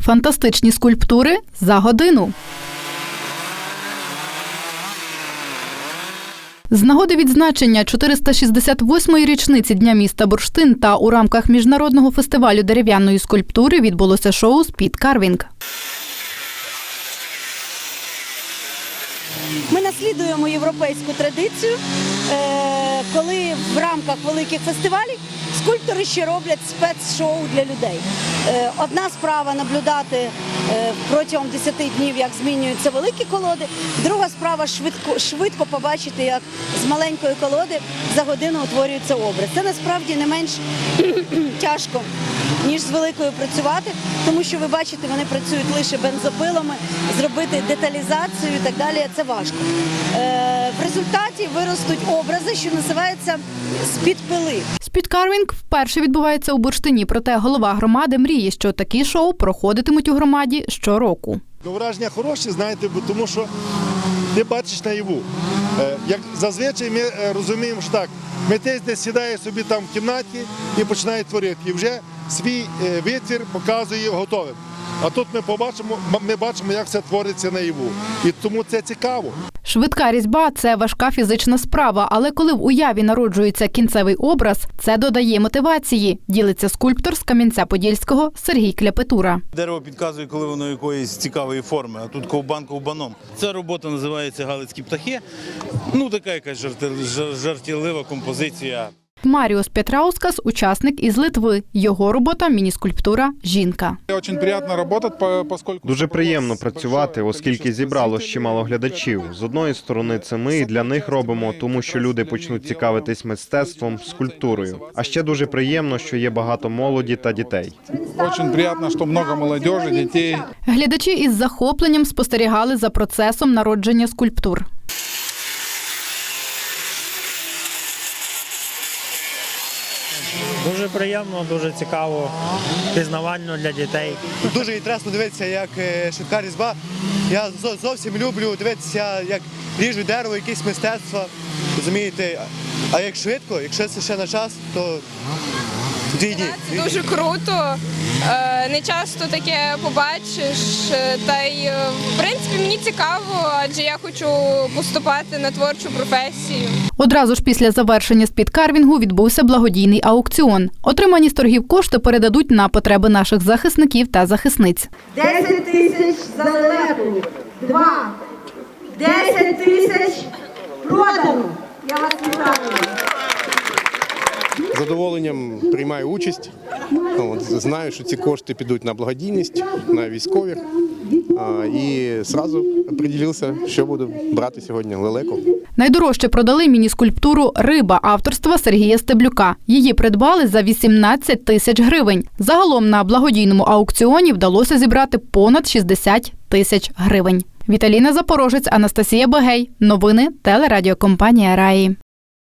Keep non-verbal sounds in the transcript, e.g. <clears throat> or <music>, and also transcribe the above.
Фантастичні скульптури за годину. З нагоди відзначення 468-ї річниці Дня міста Бурштин та у рамках міжнародного фестивалю дерев'яної скульптури відбулося шоу Спід Карвінг. Ми наслідуємо європейську традицію, е, коли в рамках великих фестивалів скульптори ще роблять спецшоу для людей. Е, Одна справа наблюдати е, протягом 10 днів, як змінюються великі колоди. Друга справа швидко, побачити, як з маленької колоди за годину утворюється образ. Це насправді не менш <clears throat> тяжко, ніж з великою працювати, тому що ви бачите, вони працюють лише бензопилами, зробити деталізацію і так далі. Це важко. Е, результаті виростуть образи, що називаються з-під пили. Спідкарвінг вперше відбувається у Бурштині, проте голова громади мріє, що такі шоу проходитимуть у громаді щороку. Ну, Враження хороші, знаєте, бо тому що ти бачиш наяву. Е, Як зазвичай ми е, розуміємо, що так, митець десь сідає собі там в кімнаті і починає творити. І вже свій е, витвір показує готовим. А тут ми побачимо, ми бачимо, як все твориться наяву. І тому це цікаво. Швидка різьба це важка фізична справа, але коли в уяві народжується кінцевий образ, це додає мотивації. Ділиться скульптор з Кам'янця-Подільського Сергій Кляпетура. Дерево підказує, коли воно якоїсь цікавої форми, а тут ковбан ковбаном. Ця робота називається Галицькі птахи. Ну, така якась жарти- жар- жартівлива композиція. Маріус Петраускас – учасник із Литви. Його робота мініскульптура Жінка. Приятно работать, поскольку Дуже приємно працювати, оскільки зібралось чимало глядачів. З одної сторони, це ми і для них робимо, тому що люди почнуть цікавитись мистецтвом, скульптурою. А ще дуже приємно, що є багато молоді та дітей. очень приятно, что много молодежи, детей. Глядачі із захопленням спостерігали за процесом народження скульптур. Дуже приємно, дуже цікаво, пізнавально для дітей. Дуже інтересно дивитися, як е, швидка різьба. Я зовсім люблю дивитися, як ріжуть дерево, якесь мистецтво. Розумієте? А як швидко, якщо це ще на час, то дві дні. Це дуже круто. Е, Не часто таке побачиш. Е, Та й е, в принципі мені цікаво, адже я хочу поступати на творчу професію. Одразу ж після завершення спідкарвінгу відбувся благодійний аукціон. Отримані з торгів кошти передадуть на потреби наших захисників та захисниць. 10 тисяч за лелеку. Два. 10 тисяч продано. Я вас вітаю. Задоволенням приймаю участь. От, знаю, що ці кошти підуть на благодійність, на військові. А, і одразу определився, що буду брати сьогодні лелеку. Найдорожче продали мініскульптуру Риба авторства Сергія Стеблюка. Її придбали за 18 тисяч гривень. Загалом на благодійному аукціоні вдалося зібрати понад 60 тисяч гривень. Віталіна Запорожець, Анастасія Бегей. Новини телерадіокомпанія Раї.